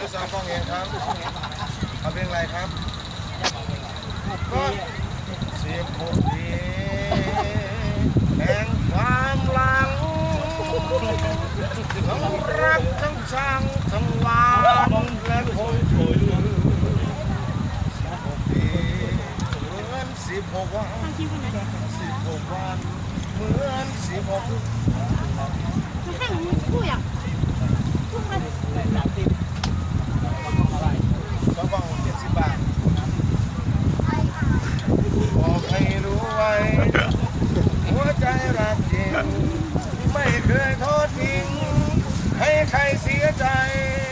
รือสองกล้องเองครับเอาเพลงอะไรครับก็สิบหกปีแห่งความหลังทั้งรักทั้งชังทั้งหวานและคงทนสิบหกปีเหมือนสิบหกวันทางคิวคนไหนสิบหกวันเหมือนสิบหก คือแค่หนูผู้อยากพูดไป สองกล่องเจ็ดสิบบาทบอกให้รู้ไว้ หัว ใจรักจริง ไม่เคยโทษทิ้ง ให้ใครเสียใจ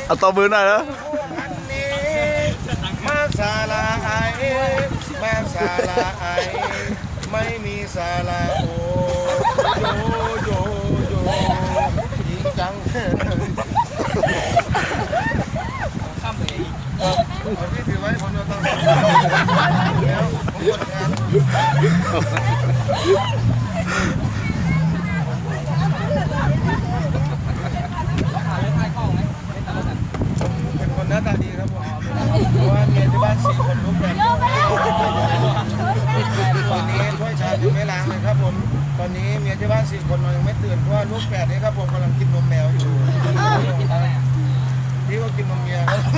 เอาตบมือหน่อยนะพวกอันนี้มาสาลาไอมาสาลาไอไม่มีสาลาโอโยโยโยจริงจังเอาพี่ถือไว้ผมจะต้องแล้วผมกดงานเป็น ครับผมเพราะว่าเมียที่บ้านสี่คนลุกแบบตอนนี้ถ้วยชายังไม่ล้างเลยครับผม ตอนนี้เมียที่บ้านสี่คนยังไม่ตื่นเพราะว่าลูกแปดนี้ครับผมกำลังกินนมแมวอยู่พี่ก็กินนมเมียครับขอ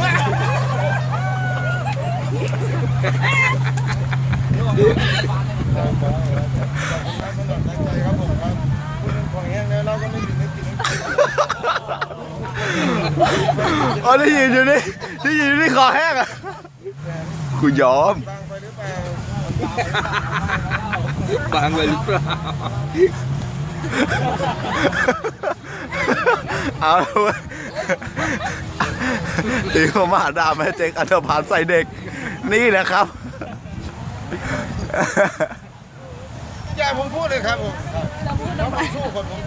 บคุณครับสำหรับตั้งใจครับผมครับพูดถึงของแห้งแล้วเราก็ไม่กินไม่กินไม่กิ นี่ยินอยู่นี่คอแห้งอะกูยอม บางไปหรือเปล่าบางไปหรือเปล่า เอาละเว้ยตีเขามาด่าแม่เจ๊กอันธพาลใส่เด็ก นี่แหละครับ อย่าผมพูดเลยครับผมเราพูดสู้คนผม